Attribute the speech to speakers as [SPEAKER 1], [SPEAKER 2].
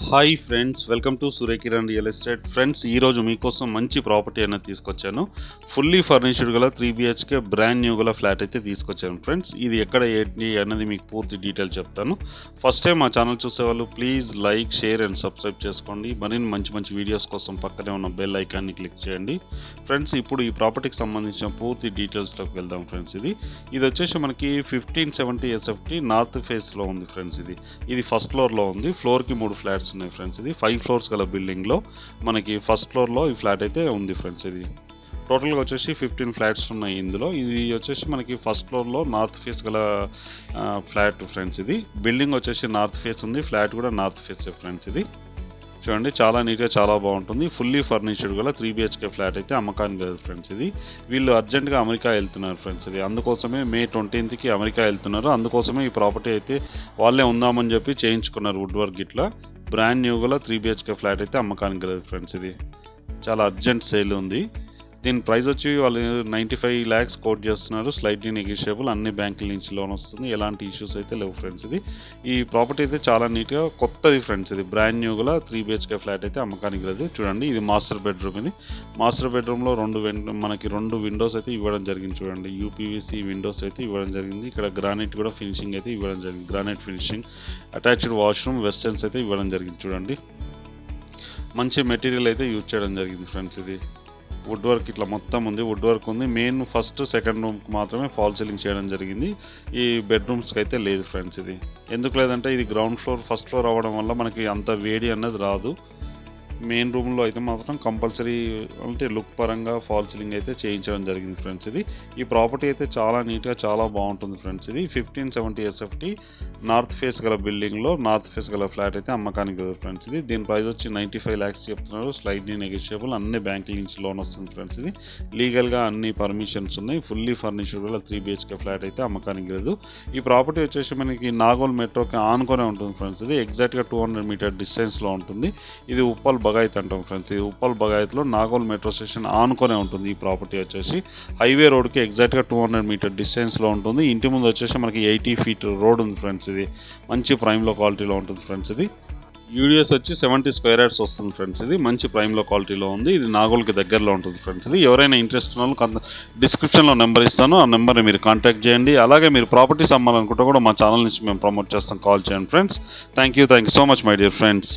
[SPEAKER 1] Hi friends welcome to Suryakiran real estate friends ఈరోజు మీకోసం మంచి ప్రాపర్టీ అనేది తీసుకొచ్చాను. ఫుల్లీ ఫర్నిష్డ్ గల త్రీ బిహెచ్కే బ్రాండ్ న్యూ గల ఫ్లాట్ అయితే తీసుకొచ్చాను. ఫ్రెండ్స్ ఇది ఎక్కడ ఏంటి అన్నది మీకు పూర్తి డీటెయిల్ చెప్తాను. ఫస్ట్ టైం మా ఛానల్ చూసేవాళ్ళు please like share and subscribe చేసుకోండి. మరిన్ని మంచి మంచి వీడియోస్ కోసం పక్కనే ఉన్న బెల్ ఐకాన్ని క్లిక్ చేయండి. ఫ్రెండ్స్ ఇప్పుడు ఈ ప్రాపర్టీకి సంబంధించిన పూర్తి డీటెయిల్స్లోకి వెళ్దాం ఫ్రెండ్స్ ఇది. ఇది వచ్చేసి మనకి ఫిఫ్టీన్ సెవెంటీ ఎస్ఎఫ్టీ నార్త్ ఫేస్లో ఉంది ఫ్రెండ్స్ ఇది. ఇది ఫస్ట్ ఫ్లోర్లో ఉంది. ఫ్లోర్కి మూడు ఫ్లాట్స్ ఉన్నాయి ఫ్రెండ్స్ ఇది ఫైవ్ ఫ్లోర్స్ గల బిల్డింగ్లో మనకి ఫస్ట్ ఫ్లోర్లో ఈ ఫ్లాట్ అయితే ఉంది ఫ్రెండ్స్ ఇది. టోటల్గా వచ్చేసి ఫిఫ్టీన్ ఫ్లాట్స్ ఉన్నాయి ఇందులో. ఇది వచ్చేసి మనకి ఫస్ట్ ఫ్లోర్లో నార్త్ ఫేస్ గల ఫ్లాట్ ఫ్రెండ్స్ ఇది. బిల్డింగ్ వచ్చేసి నార్త్ ఫేస్ ఉంది ఫ్లాట్ కూడా నార్త్ ఫేస్ ఫ్రెండ్స్ ఇది. చూడండి చాలా నీట్గా చాలా బాగుంటుంది. ఫుల్లీ ఫర్నిచర్డ్ గల త్రీ బిహెచ్కే ఫ్లాట్ అయితే అమ్మకానికి లేదు ఫ్రెండ్స్ ఇది. వీళ్ళు అర్జెంటుగా అమెరికా వెళ్తున్నారు ఫ్రెండ్స్ ఇది. అందుకోసమే మే ట్వంటీన్త్కి అమెరికా వెళ్తున్నారు. అందుకోసమే ఈ ప్రాపర్టీ అయితే వాళ్ళే ఉందామని చెప్పి చేయించుకున్నారు వుడ్ వర్క్ ఇట్లా బ్రాండ్ న్యూగల త్రీ బిహెచ్కే ఫ్లాట్ అయితే అమ్మకానికి లేదు ఫ్రెండ్స్ ఇది. చాలా అర్జెంట్ సేల్ ఉంది. దీని ప్రైస్ వచ్చి వాళ్ళు నైంటీ ఫైవ్ ల్యాక్స్ కోట్ చేస్తున్నారు. స్లైట్లీ నెగిషియబుల్ అన్ని బ్యాంకుల నుంచి లోన్ వస్తుంది. ఎలాంటి ఇష్యూస్ అయితే లేవు ఫ్రెండ్స్ ఇది. ఈ ప్రాపర్టీ అయితే చాలా నీట్గా కొత్తది ఫ్రెండ్స్ ఇది. బ్రాండ్ న్యూ గల త్రీ బిహెచ్కే ఫ్లాట్ అయితే అమ్మకానికి లేదు. చూడండి ఇది మాస్టర్ బెడ్రూమ్ ఇది. మాస్టర్ బెడ్రూమ్లో రెండు మనకి రెండు విండోస్ అయితే ఇవ్వడం జరిగింది చూడండి. యూపీవీసీ విండోస్ అయితే ఇవ్వడం జరిగింది. ఇక్కడ గ్రానైట్ కూడా ఫినిషింగ్ అయితే ఇవ్వడం జరిగింది. Granite finishing attached washroom westerns అయితే ఇవ్వడం జరిగింది చూడండి. మంచి మెటీరియల్ అయితే యూజ్ చేయడం జరిగింది ఫ్రెండ్స్ ఇది. వుడ్ వర్క్ ఇట్లా మొత్తం ఉంది. వుడ్ వర్క్ ఉంది. మెయిన్ ఫస్ట్ సెకండ్ రూమ్కి మాత్రమే ఫాల్ సీలింగ్ చేయడం జరిగింది. ఈ బెడ్రూమ్స్కి అయితే లేదు ఫ్రెండ్స్ ఇది. ఎందుకు లేదంటే ఇది గ్రౌండ్ ఫ్లోర్ ఫస్ట్ ఫ్లోర్ అవ్వడం వల్ల మనకి అంత వేడి అన్నది రాదు. మెయిన్ రూమ్లో అయితే మాత్రం కంపల్సరీ అంటే లుక్ పరంగా ఫాల్ సీలింగ్ అయితే చేయించడం జరిగింది ఫ్రెండ్స్ ఇది ఈ ప్రాపర్టీ అయితే చాలా నీట్గా చాలా బాగుంటుంది ఫ్రెండ్స్ ఇది fifteen seventy SFT north face గల బిల్డింగ్లో నార్త్ ఫేస్ గల ఫ్లాట్ అయితే అమ్మకానికి ఫ్రెండ్స్ ఇది దీని ప్రైస్ వచ్చి నైంటీ ఫైవ్ ల్యాక్స్ చెప్తున్నారు. స్లైడ్లీ నెగోషియబుల్ అన్ని బ్యాంకుల నుంచి లోన్ వస్తుంది ఫ్రెండ్స్ ఇది లీగల్గా అన్ని పర్మిషన్స్ ఉన్నాయి. ఫుల్లీ ఫర్నిష్డ్ గల త్రీ బిహెచ్కే ఫ్లాట్ అయితే అమ్మకానికి లేదు. ఈ ప్రాపర్టీ వచ్చేసి మనకి నాగోల్ మెట్రోకి ఆనుకొనే ఉంటుంది ఫ్రెండ్స్ ఇది ఎగ్జాక్ట్గా టూ హండ్రెడ్ మీటర్ డిస్టెన్స్లో ఉంటుంది. ఇది ఉప్పల్ బగాయత్ అంటాం ఫ్రెండ్స్. ఇది ఉప్పల్ బగాయత్లో నాగోల్ మెట్రో స్టేషన్ ఆనుకొనే ఉంటుంది. ఈ ప్రాపర్టీ వచ్చేసి హైవే రోడ్కి ఎగ్జాక్ట్గా టూ హండ్రెడ్ మీటర్ డిస్టెన్స్లో ఉంటుంది. ఇంటి ముందు వచ్చేసి మనకి ఎయిటీ ఫీట్ రోడ్ ఉంది ఫ్రెండ్స్ ఇది. మంచి ప్రైమ్లో క్వాలిటీలో ఉంటుంది ఫ్రెండ్స్ ఇది. యూడిఎస్ వచ్చి సెవెంటీ స్క్వేర్ యార్డ్స్ వస్తుంది ఫ్రెండ్స్ ఇది. మంచి ప్రైమ్లో క్వాలిటీలో ఉంది. ఇది నాగోల్కి దగ్గరలో ఉంటుంది ఫ్రెండ్స్ ఇది. ఎవరైనా ఇంట్రెస్ట్ ఉన్న వాళ్ళు కొంత డిస్క్రిప్షన్లో నెంబర్ ఇస్తాను. ఆ నెంబర్ని మీరు కాంటాక్ట్ చేయండి. అలాగే మీరు ప్రాపర్టీస్ అమ్మాలనుకుంటే కూడా మా ఛానల్ నుంచి మేము ప్రమోట్ చేస్తాం. కాల్ చేయండి friends. Thank you thank you so much my dear friends